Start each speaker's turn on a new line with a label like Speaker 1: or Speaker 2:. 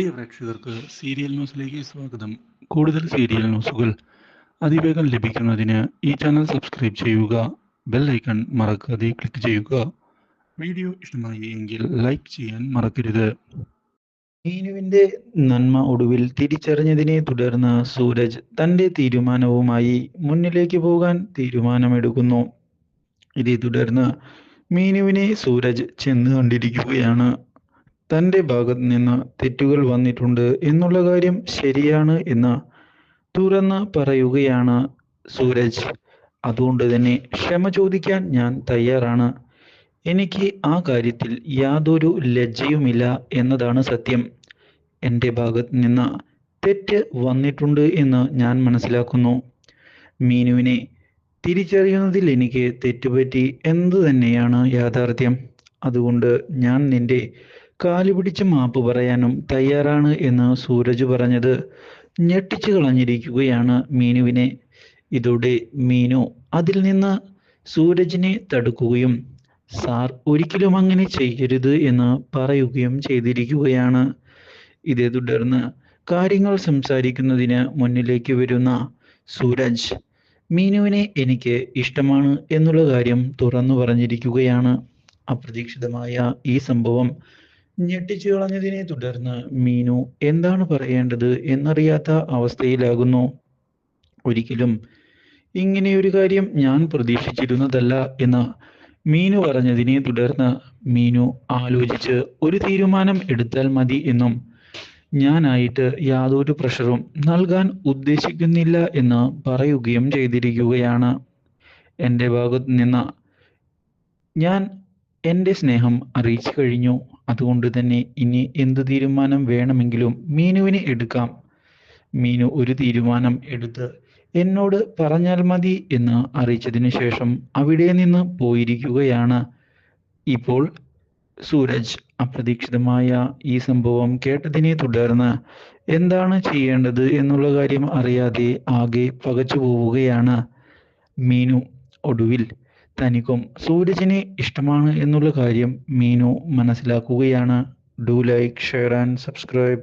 Speaker 1: പ്രിയ പ്രേക്ഷകർക്ക് സീരിയൽ ന്യൂസിലേക്ക് സ്വാഗതം. കൂടുതൽ സീരിയൽ ന്യൂസുകൾ അതിവേഗം ലഭിക്കുന്നതിന് ഈ ചാനൽ സബ്സ്ക്രൈബ് ചെയ്യുക ബെൽ ഐക്കൺ മറക്കാതെ ക്ലിക്ക് ചെയ്യുക. വീഡിയോ ഇഷ്ടമായി എങ്കിൽ ലൈക്ക് ചെയ്യാൻ മറക്കരുത്. മീനുവിന്റെ നന്മ ഒടുവിൽ തിരിച്ചറിഞ്ഞതിനെ തുടർന്ന് സൂരജ് തന്റെ തീരുമാനവുമായി മുന്നിലേക്ക് പോകാൻ തീരുമാനമെടുക്കുന്നു. ഇതേ തുടർന്ന് മീനുവിനെ സൂരജ് ചെന്ന് കണ്ടിരിക്കുകയാണ്. തന്റെ ഭാഗത്ത് നിന്ന് തെറ്റുകൾ വന്നിട്ടുണ്ട് എന്നുള്ള കാര്യം ശരിയാണ് എന്ന് തുറന്ന് പറയുകയാണ് സൂരജ്. അതുകൊണ്ട് തന്നെ ക്ഷമ ചോദിക്കാൻ ഞാൻ തയ്യാറാണ്. എനിക്ക് ആ കാര്യത്തിൽ യാതൊരു ലജ്ജയുമില്ല എന്നതാണ് സത്യം. എന്റെ ഭാഗത്ത് നിന്ന് തെറ്റ് വന്നിട്ടുണ്ട് എന്ന് ഞാൻ മനസ്സിലാക്കുന്നു. മീനുവിനെ തിരിച്ചറിയുന്നതിൽ എനിക്ക് തെറ്റുപറ്റി എന്തു തന്നെയാണ് യാഥാർത്ഥ്യം? അതുകൊണ്ട് ഞാൻ നിന്റെ കാൽ പിടിച്ച് മാപ്പ് പറയാനും തയ്യാറാണ് എന്ന് സൂരജ് പറഞ്ഞത്. ഞെട്ടിച്ചു കളഞ്ഞിരിക്കുകയാണ് മീനുവിനെ. ഇതോടെ മീനു അതിൽ നിന്ന് സൂരജിനെ തടുക്കുകയും സാർ ഒരിക്കലും അങ്ങനെ ചെയ്യരുത് എന്ന് പറയുകയും ചെയ്തിരിക്കുകയാണ്. ഇതേ തുടർന്ന് കാര്യങ്ങൾ സംസാരിക്കുന്നതിന് മുന്നിലേക്ക് വരുന്ന സൂരജ് മീനുവിനെ എനിക്ക് ഇഷ്ടമാണ് എന്നുള്ള കാര്യം തുറന്നു പറഞ്ഞിരിക്കുകയാണ്. അപ്രതീക്ഷിതമായ ഈ സംഭവം ഞെട്ടിച്ചു കളഞ്ഞതിനെ തുടർന്ന് മീനു എന്താണ് പറയേണ്ടത് എന്നറിയാത്ത അവസ്ഥയിലാകുന്നു. ഒരിക്കലും ഇങ്ങനെയൊരു കാര്യം ഞാൻ പ്രതീക്ഷിച്ചിരുന്നതല്ല എന്ന് മീനു പറഞ്ഞതിനെ തുടർന്ന് മീനു ആലോചിച്ച് ഒരു തീരുമാനം എടുത്താൽ മതി എന്നും ഞാനായിട്ട് യാതൊരു പ്രഷറും നൽകാൻ ഉദ്ദേശിക്കുന്നില്ല എന്ന് പറയുകയും ചെയ്തിരിക്കുകയാണ്. എന്റെ ഭാഗത്ത് നിന്ന് ഞാൻ എന്റെ സ്നേഹം അറിയിച്ചു കഴിഞ്ഞു. അതുകൊണ്ട് തന്നെ ഇനി എന്ത് തീരുമാനം വേണമെങ്കിലും മീനുവിന് എടുക്കാം. മീനു ഒരു തീരുമാനം എടുത്ത് എന്നോട് പറഞ്ഞാൽ മതി എന്ന് അറിയിച്ചതിന് ശേഷം അവിടെ നിന്ന് പോയിരിക്കുകയാണ്. ഇപ്പോൾ സൂരജ് അപ്രതീക്ഷിതമായ ഈ സംഭവം കേട്ടതിനെ തുടർന്ന് എന്താണ് ചെയ്യേണ്ടത് എന്നുള്ള കാര്യം അറിയാതെ ആകെ പകച്ചു പോവുകയാണ് മീനു ഒടുവിൽ തനിക്കും സൂരജിനെ ഇഷ്ടമാണ് എന്നുള്ള കാര്യം മീനു മനസ്സിലാക്കുകയാണ്. Do like share and subscribe